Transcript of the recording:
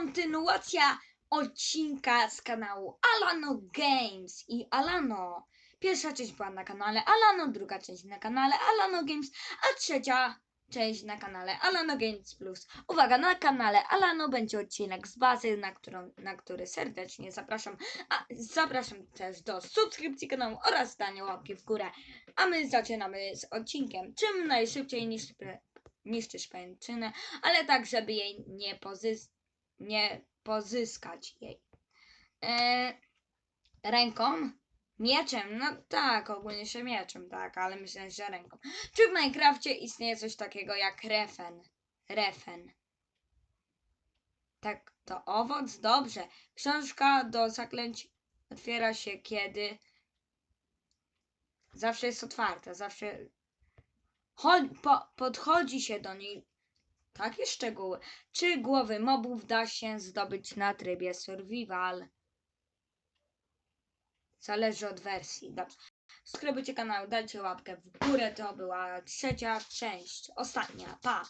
kontynuacja odcinka z kanału Alano Games i Alano. Pierwsza część była na kanale Alano, druga część na kanale Alano Games, a trzecia część na kanale Alano Games Plus. Uwaga, na kanale Alano będzie odcinek z bazy, na, którą, na który serdecznie zapraszam. A zapraszam też do subskrypcji kanału oraz dania łapki w górę. A my zaczynamy z odcinkiem. Czym najszybciej niszczy, niszczysz pajęczynę, ale tak, żeby jej nie, pozys nie pozyskać jej. E, ręką? Mieczem? No tak, ogólnie się mieczem, tak, ale myślę, że ręką. Czy w Minecrafcie istnieje coś takiego jak refen? Refen. Tak, to owoc? Dobrze. Książka do zaklęć otwiera się kiedy? Zawsze jest otwarta, zawsze po, podchodzi się do niej. Takie szczegóły. Czy głowy mobów da się zdobyć na trybie survival? Zależy od wersji. Dobrze. Subskrybujcie kanał, dajcie łapkę w górę. To była trzecia część. Ostatnia. Pa!